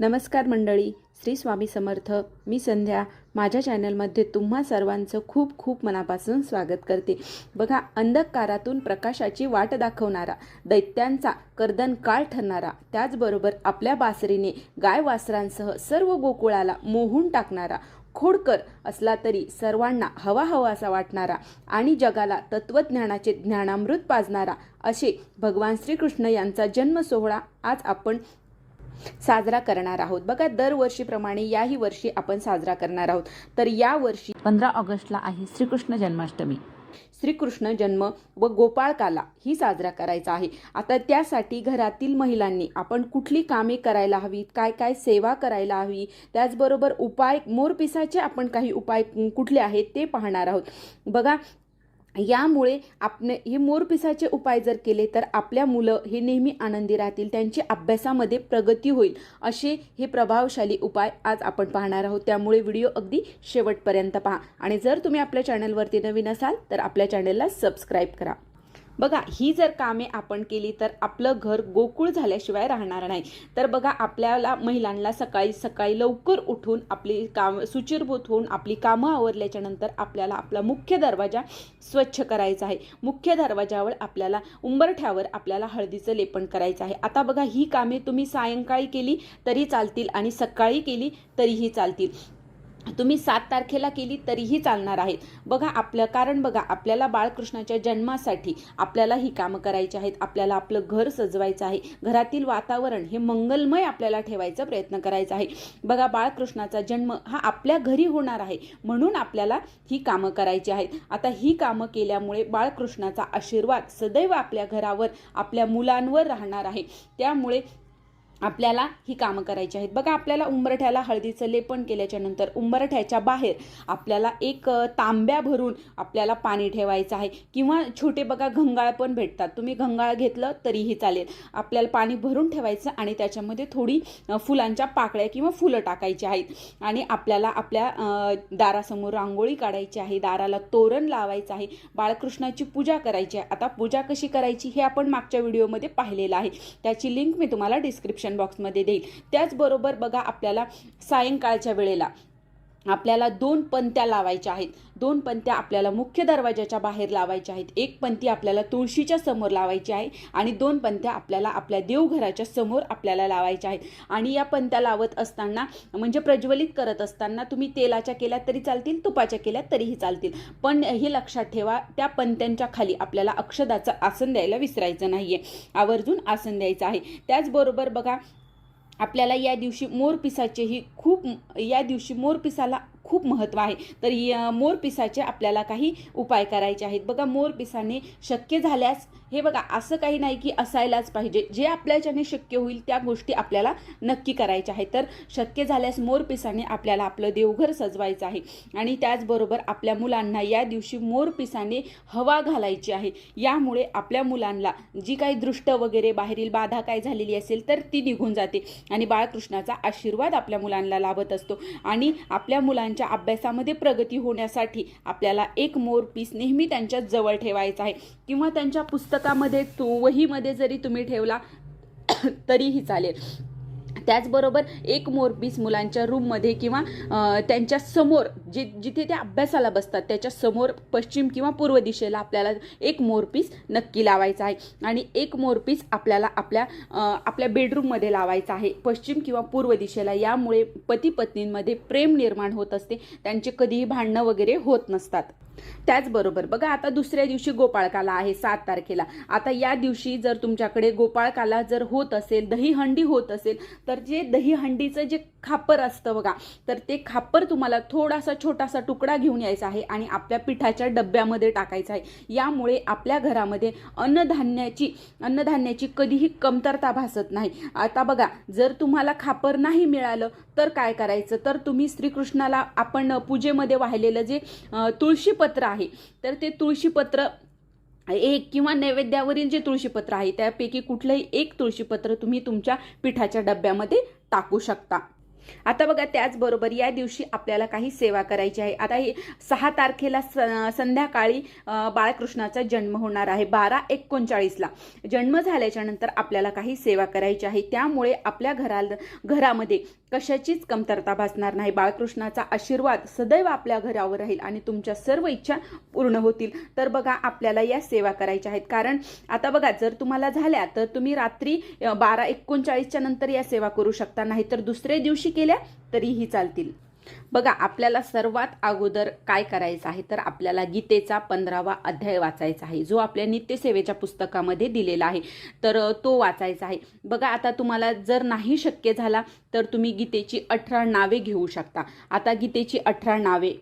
नमस्कार मंडळी श्री स्वामी समर्थ. मी संध्या. माझ्या चॅनलमध्ये तुम्हा सर्वांचं खूप खूप मनापासून स्वागत करते. बघा अंधकारातून प्रकाशाची वाट दाखवणारा दैत्यांचा कर्दन काळ ठरणारा त्याचबरोबर आपल्या बासरीने गाय वासरांसह सर्व गोकुळाला मोहून टाकणारा खोडकर असला तरी सर्वांना हवा हवा असा वाटणारा आणि जगाला तत्वज्ञानाचे ज्ञानामृत पाजणारा असे भगवान श्रीकृष्ण यांचा जन्म सोहळा आज आपण साजरा करणार आहोत. बघा दरवर्षीप्रमाणे याही वर्षी आपण साजरा करणार आहोत. तर या वर्षी पंधरा ऑगस्टला आहे श्रीकृष्ण जन्माष्टमी. श्रीकृष्ण जन्म व गोपाळकाला ही साजरा करायचा आहे. आता त्यासाठी घरातील महिलांनी आपण कुठली कामे करायला हवीत? काय काय सेवा करायला हवी? त्याचबरोबर उपाय मोरपिसाचे आपण काही उपाय कुठले आहेत ते पाहणार आहोत. बघा यामुळे आपण हे मोरपिसाचे उपाय जर केले तर आपल्या मुलं हे नेहमी आनंदी राहतील त्यांची अभ्यासामध्ये प्रगती होईल असे हे प्रभावशाली उपाय आज आपण पाहणार आहोत. त्यामुळे व्हिडिओ अगदी शेवटपर्यंत पहा. आणि जर तुम्ही आपल्या चॅनलवरती नवीन असाल तर आपल्या चॅनलला सबस्क्राईब करा. बघा ही जर कामे आपण केली तर आपलं घर गोकुळ झाल्याशिवाय राहणार नाही. तर बघा आपल्याला महिलांना सकाळी सकाळी लवकर उठून आपली काम सुचिरभूत होऊन आपली कामं आवरल्याच्या नंतर आपल्याला आपला मुख्य दरवाजा स्वच्छ करायचा आहे. मुख्य दरवाजावर आपल्याला उंबरठ्यावर आपल्याला हळदीचं लेपन करायचं आहे. आता बघा ही कामे तुम्ही सायंकाळी केली तरी चालतील आणि सकाळी केली तरीही चालतील. तुम्ही सात तारखेला केली तरीही चालणार आहेत. बघा आपलं कारण बघा आपल्याला बाळकृष्णाच्या जन्मासाठी आपल्याला ही कामं करायची आहेत. आपल्याला आपलं घर सजवायचं आहे. घरातील वातावरण हे मंगलमय आपल्याला ठेवायचा प्रयत्न करायचा आहे. बघा बाळकृष्णाचा जन्म हा आपल्या घरी होणार आहे म्हणून आपल्याला ही कामं करायची आहेत. आता ही कामं केल्यामुळे बाळकृष्णाचा आशीर्वाद सदैव आपल्या घरावर आपल्या मुलांवर राहणार आहे. त्यामुळे आपल्याला ही कामं करायची आहेत. बघा आपल्याला उंबरठ्याला हळदीचं लेपन केल्याच्यानंतर उंबरठ्याच्या बाहेर आपल्याला एक तांब्या भरून आपल्याला पाणी ठेवायचं आहे. किंवा छोटे बघा घंगाळ पण भेटतात. तुम्ही घंगाळ घेतलं तरीही चालेल. आपल्याला पाणी भरून ठेवायचं आणि त्याच्यामध्ये थोडी फुलांच्या पाकळ्या किंवा फुलं टाकायची आहेत. आणि आपल्याला आपल्या दारासमोर रांगोळी काढायची आहे. दाराला तोरण लावायचं आहे. बाळकृष्णाची पूजा करायची आहे. आता पूजा कशी करायची हे आपण मागच्या व्हिडिओमध्ये पाहिलेलं आहे. त्याची लिंक मी तुम्हाला डिस्क्रिप्शन बॉक्समध्ये देईल. त्याचबरोबर बघा आपल्याला सायंकाळच्या वेळेला आपल्याला दोन पंत्या लावायच्या आहेत. दोन पंत्या आपल्याला मुख्य दरवाजाच्या बाहेर लावायच्या आहेत. एक पंथी आपल्याला तुळशीच्या समोर लावायची आहे आणि दोन पंत्या आपल्याला आपल्या देवघराच्या समोर आपल्याला लावायच्या आहेत. आणि या पंत्या लावत असताना म्हणजे प्रज्वलित करत असताना तुम्ही तेलाच्या केल्या तरी चालतील तुपाच्या केल्या तरीही चालतील. पण हे लक्षात ठेवा त्या पंत्यांच्या खाली आपल्याला अक्षदाचं आसन द्यायला विसरायचं नाही आहे आवर्जून आसन द्यायचं आहे. त्याचबरोबर बघा आपल्याला या दिवशी मोरपिसाचेही खूप या दिवशी मोरपिसाला खूप महत्त्व आहे. तर या मोरपिसाचे आपल्याला काही उपाय करायचे आहेत. बघा मोरपिसाने शक्य झाल्यास हे बघा असं काही नाही की असायलाच पाहिजे. जे आपल्याच्याने शक्य होईल त्या गोष्टी आपल्याला नक्की करायच्या आहेत. तर शक्य झाल्यास मोरपिसाने आपल्याला आपलं देवघर सजवायचं आहे. आणि त्याचबरोबर आपल्या मुलांना या दिवशी मोरपिसाने हवा घालायची आहे. यामुळे आपल्या मुलांना जी काही दृष्ट वगैरे बाहेरील बाधा काय झालेली असेल तर ती निघून जाते. आणि बाळकृष्णाचा आशीर्वाद आपल्या मुलांना लाभत असतो. आणि आपल्या मुलांच्या अभ्यासामध्ये प्रगती होण्यासाठी आपल्याला एक मोर पीस नेहमी त्यांच्या जवळ ठेवायचा आहे. किंवा त्यांच्या पुस्तकामध्ये तो वहीमध्ये जरी तुम्ही ठेवला तरीही चालेल. त्याचबरोबर एक मोरपीस मुलांच्या रूममध्ये किंवा त्यांच्यासमोर जे जिथे ते अभ्यासाला बसतात त्याच्यासमोर पश्चिम किंवा पूर्व दिशेला आपल्याला एक मोरपीस नक्की लावायचा आहे. आणि एक मोरपीस आपल्याला आपल्या आपल्या बेडरूममध्ये लावायचा आहे. पश्चिम किंवा पूर्व दिशेला. यामुळे पती पत्नींमध्ये प्रेम निर्माण होत असते. त्यांचे कधीही भांडणं वगैरे होत नसतात. त्याचबरोबर बघा आता दुसऱ्या दिवशी गोपाळकाला आहे सात तारखेला. आता या दिवशी जर तुमच्याकडे गोपाळकाला जर होत असेल दहीहंडी होत असेल तर जे दहीहंडीचं जे खापर असतं बघा. तर ते खापर तुम्हाला थोडासा छोटासा तुकडा घेऊन यायचा आहे आणि आपल्या पिठाच्या डब्यामध्ये टाकायचा आहे. यामुळे आपल्या घरामध्ये अन्नधान्याची अन्नधान्याची कधीही कमतरता भासत नाही. आता बघा जर तुम्हाला खापर नाही मिळालं तर काय करायचं? तर तुम्ही श्रीकृष्णाला आपण पूजेमध्ये वाहिलेलं जे तुळशीपत्र आहे तर ते तुळशीपत्र एक किंवा नैवेद्यावरील जे तुळशीपत्र आहे त्यापैकी कुठलंही एक तुळशीपत्र तुम्ही तुमच्या पिठाच्या डब्यामध्ये टाकू शकता. आता बघा त्याचबरोबर या दिवशी आपल्याला काही सेवा करायची आहे. आता हे सहा तारखेला स- संध्याकाळी बाळकृष्णाचा जन्म होणार आहे बारा एकोणचाळीसला. जन्म झाल्याच्यानंतर आपल्याला काही सेवा करायची आहे. त्यामुळे आपल्या घरा घरामध्ये कशाचीच कमतरता भासणार नाही. बाळकृष्णाचा आशीर्वाद सदैव आपल्या घरावर राहील आणि तुमच्या सर्व इच्छा पूर्ण होतील. तर बघा आपल्याला या सेवा करायच्या आहेत. कारण आता बघा जर तुम्हाला झाल्या तर तुम्ही रात्री बारा एकोणचाळीसच्या नंतर या सेवा करू शकता. नाही तर दुसऱ्या दिवशी केल्या तरीही चालतील. बघा आपल्याला सर्वात अगोदर काय करायचं आहे तर आपल्याला गीतेचा पंधरावा अध्याय वाचायचा आहे जो आपल्या नित्यसेवेच्या पुस्तकामध्ये दिलेला आहे. तर तो वाचायचा आहे. बघा आता तुम्हाला जर नाही शक्य झाला तर तुम्ही गीतेची अठरा नावे घेऊ शकता. आता गीतेची अठरा नावे.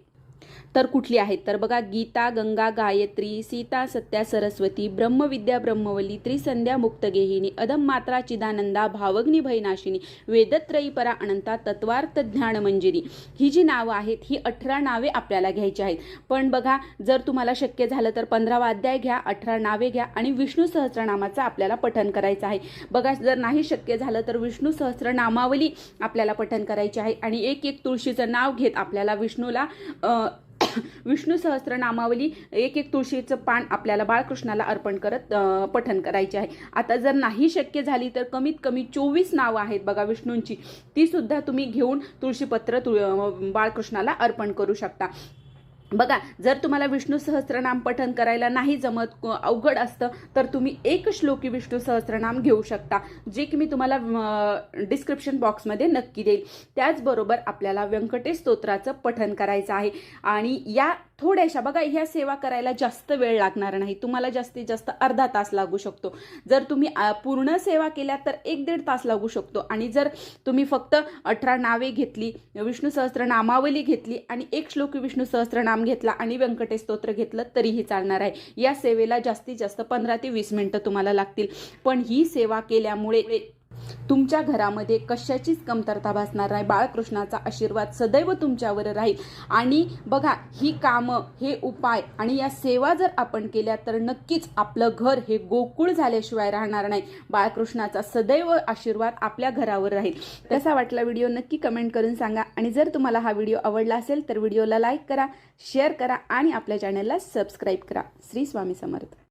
तर कुठली आहेत? तर बघा गीता गंगा गायत्री सीता सत्या सरस्वती ब्रह्मविद्या ब्रह्मवली त्रिसंध्या मुक्तगेहिनी अदम मात्रा चिदानंदा भावग्नी भयनाशिनी वेदत्रयी परा अनंता तत्वार्थ ज्ञान मंजिरी. ही जी नावं आहेत ही अठरा नावे आपल्याला घ्यायची आहेत. पण बघा जर तुम्हाला शक्य झालं तर पंधरावा अध्याय घ्या अठरा नावे घ्या आणि विष्णू सहस्रनामाचं आपल्याला पठन करायचं आहे. बघा जर नाही शक्य झालं तर विष्णू सहस्रनामावली आपल्याला पठन करायची आहे आणि एक एक तुळशीचं नाव घेत आपल्याला विष्णूला विष्णू सहस्त्रनामावली एक एक तुळशीचं पान आपल्याला बाळकृष्णाला अर्पण करत पठन करायचे आहे. आता जर नाही शक्य झाली तर कमीत कमी चोवीस नावं आहेत बघा विष्णूंची. ती सुद्धा तुम्ही घेऊन तुळशीपत्र तुळ बाळकृष्णाला अर्पण करू शकता. बघा जर तुम्हाला विष्णू सहस्त्रनाम पठन करायला नाही जमत अवघड असतं तर तुम्ही एक श्लोकी विष्णू सहस्त्रनाम घेऊ शकता जे की मी तुम्हाला डिस्क्रिप्शन बॉक्समध्ये नक्की देईल. त्याचबरोबर आपल्याला व्यंकटेश स्तोत्राचं पठन करायचं आहे. आणि या थोड्याशा बघा ह्या सेवा करायला जास्त वेळ लागणार नाही. तुम्हाला जास्तीत जास्त अर्धा तास लागू शकतो. जर तुम्ही पूर्ण सेवा केल्या तर एक दीड तास लागू शकतो. आणि जर तुम्ही फक्त अठरा नावे घेतली विष्णू सहस्त्र नामावली घेतली आणि एक श्लोक विष्णू सहस्त्रनाम घेतला आणि व्यंकटेश स्तोत्र घेतलं तरीही चालणार आहे. या सेवेला जास्तीत जास्त पंधरा ते वीस मिनिटं तुम्हाला लागतील. पण ही सेवा केल्यामुळे तुमच्या घरामध्ये कशाचीच कमतरता भासणार नाही. बाळकृष्णाचा आशीर्वाद सदैव तुमच्यावर राहील. आणि बघा ही कामं हे उपाय आणि या सेवा जर आपण केल्या तर नक्कीच आपलं घर हे गोकुळ झाल्याशिवाय राहणार नाही. बाळकृष्णाचा सदैव आशीर्वाद आपल्या घरावर राहील. तसा वाटला व्हिडिओ नक्की कमेंट करून सांगा. आणि जर तुम्हाला हा व्हिडिओ आवडला असेल तर व्हिडिओला लाईक करा शेअर करा आणि आपल्या चॅनलला सबस्क्राईब करा. श्री स्वामी समर्थ.